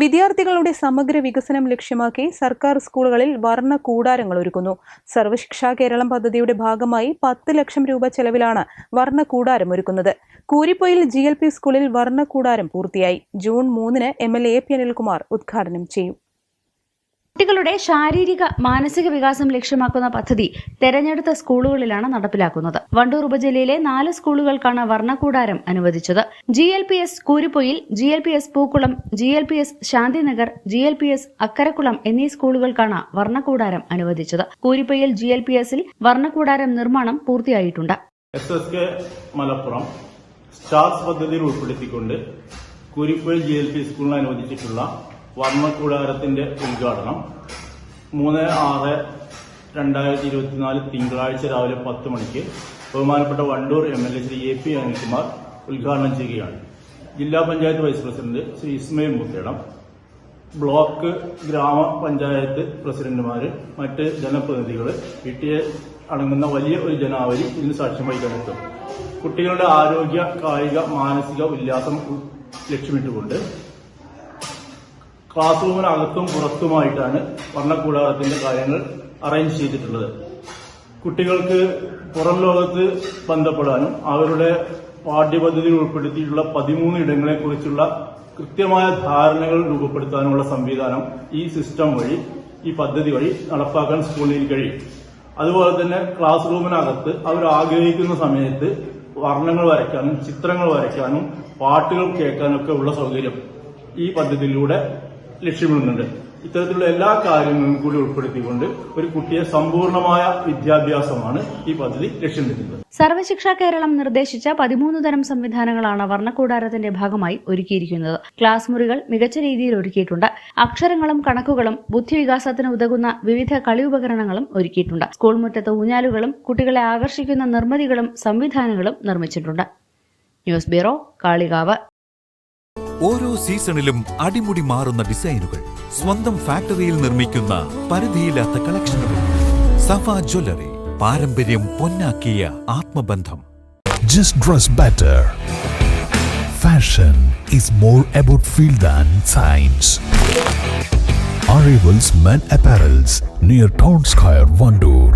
വിദ്യാർത്ഥികളുടെ സമഗ്ര വികസനം ലക്ഷ്യമാക്കി സർക്കാർ സ്കൂളുകളിൽ വർണ കൂടാരങ്ങൾ ഒരുക്കുന്നു. സർവശിക്ഷാ കേരളം പദ്ധതിയുടെ ഭാഗമായി പത്ത് ലക്ഷം രൂപ ചെലവിലാണ് വർണ കൂടാരം ഒരുക്കുന്നത്. കൂരിപ്പൊയിൽ ജി സ്കൂളിൽ വർണ കൂടാരം പൂർത്തിയായി. ജൂൺ മൂന്നിന് M L A P Anilkumar ഉദ്ഘാടനം ചെയ്യും. കുട്ടികളുടെ ശാരീരിക മാനസിക വികാസം ലക്ഷ്യമാക്കുന്ന പദ്ധതി തെരഞ്ഞെടുത്ത സ്കൂളുകളിലാണ് നടപ്പിലാക്കുന്നത്. വണ്ടൂർ ഉപജില്ലയിലെ നാല് സ്കൂളുകൾക്കാണ് വർണക്കൂടാരം അനുവദിച്ചത്. G L P S Kooripoyil G L P S Pookkulam G L P S Shanthinagar G L P S Akkarakkulam എന്നീ സ്കൂളുകൾക്കാണ് വർണക്കൂടാരം അനുവദിച്ചത്. കൂരിപ്പൊയിൽ ജി എൽ പി എസിൽ വർണക്കൂടാരം നിർമ്മാണം പൂർത്തിയായിട്ടുണ്ട്. S S K Malappuram stars പദ്ധതിയിൽ ഉൾപ്പെടുത്തിക്കൊണ്ട് കുരിപ്പൊഴി ജി എൽ പി സ്കൂളിന് അനുവദിച്ചിട്ടുള്ള വർണക്കൂടാരത്തിന്റെ ഉദ്ഘാടനം. മൂന്ന് ആറ് രണ്ടായിരത്തി ഇരുപത്തിനാല് തിങ്കളാഴ്ച രാവിലെ പത്ത് മണിക്ക് ബഹുമാനപ്പെട്ട Wandoor M L A Shri A P Anilkumar ഉദ്ഘാടനം ചെയ്യുകയാണ്. ജില്ലാ panchayat vice president Shri Ismail Muthedam block ഗ്രാമപഞ്ചായത്ത് പ്രസിഡന്റുമാർ മറ്റ് ജനപ്രതിനിധികൾ പി അടങ്ങുന്ന വലിയ ഒരു ജനാവലി ഇതിന് സാക്ഷ്യം വഹിക്കാനെത്തും കുട്ടികളുടെ ആരോഗ്യ കായിക മാനസിക ഉല്ലാസം ലക്ഷ്യമിട്ടുകൊണ്ട് ക്ലാസ് റൂമിനകത്തും പുറത്തുമായിട്ടാണ് വർണക്കൂടാരത്തിന്റെ കാര്യങ്ങൾ അറേഞ്ച് ചെയ്തിട്ടുള്ളത്. കുട്ടികൾക്ക് പുറം ലോകത്ത് ബന്ധപ്പെടാനും അവരുടെ പാഠ്യപദ്ധതിയിൽ ഉൾപ്പെടുത്തിയിട്ടുള്ള പതിമൂന്ന് ഇടങ്ങളെക്കുറിച്ചുള്ള കൃത്യമായ ധാരണകൾ രൂപപ്പെടുത്താനുള്ള സംവിധാനം ഈ സിസ്റ്റം വഴി ഈ പദ്ധതി വഴി നടപ്പാക്കാൻ സ്കൂളിൽ കഴിയും. അതുപോലെ തന്നെ ക്ലാസ് റൂമിനകത്ത് അവർ ആഗ്രഹിക്കുന്ന സമയത്ത് വർണങ്ങൾ വരയ്ക്കാനും ചിത്രങ്ങൾ വരയ്ക്കാനും പാട്ടുകൾ കേൾക്കാനും ഒക്കെ ഉള്ള സൗകര്യം ഈ പദ്ധതിയിലൂടെ ലക്ഷ്യമിടുന്നുണ്ട്. ഇത്തരത്തിലുള്ള എല്ലാ കാര്യങ്ങളും കൂടി ഉൾപ്പെടുത്തിക്കൊണ്ട് ഒരു കുട്ടിയെ സമ്പൂർണമായ വിദ്യാഭ്യാസമാണ് ഈ പദ്ധതി ലക്ഷ്യം സർവശിക്ഷാ കേരളം നിർദ്ദേശിച്ച പതിമൂന്ന് തരം സംവിധാനങ്ങളാണ് വർണക്കൂടാരത്തിന്റെ ഭാഗമായി ഒരുക്കിയിരിക്കുന്നത്. ക്ലാസ് മുറികൾ മികച്ച രീതിയിൽ ഒരുക്കിയിട്ടുണ്ട്. അക്ഷരങ്ങളും കണക്കുകളും ബുദ്ധിവികാസത്തിന് ഉതകുന്ന വിവിധ കളി ഉപകരണങ്ങളും ഒരുക്കിയിട്ടുണ്ട്. സ്കൂൾ മുറ്റത്ത് ഊഞ്ഞാലുകളും കുട്ടികളെ ആകർഷിക്കുന്ന നിർമ്മിതികളും സംവിധാനങ്ങളും നിർമ്മിച്ചിട്ടുണ്ട്. News bureau Kalikavu. ഓരോ സീസണിലും അടിമുടി മാറുന്ന ഡിസൈനുകൾ സ്വന്തം ഫാക്ടറിയിൽ നിർമ്മിക്കുന്ന പരിധിയില്ലാത്ത കളക്ഷനുകൾ സഫ ജ്വല്ലറി പാരമ്പര്യം പൊന്നാക്കിയ ആത്മബന്ധം Just dress better. Fashion is more about feel than science. Arrivals Men Apparels near Town Square, Vandoor.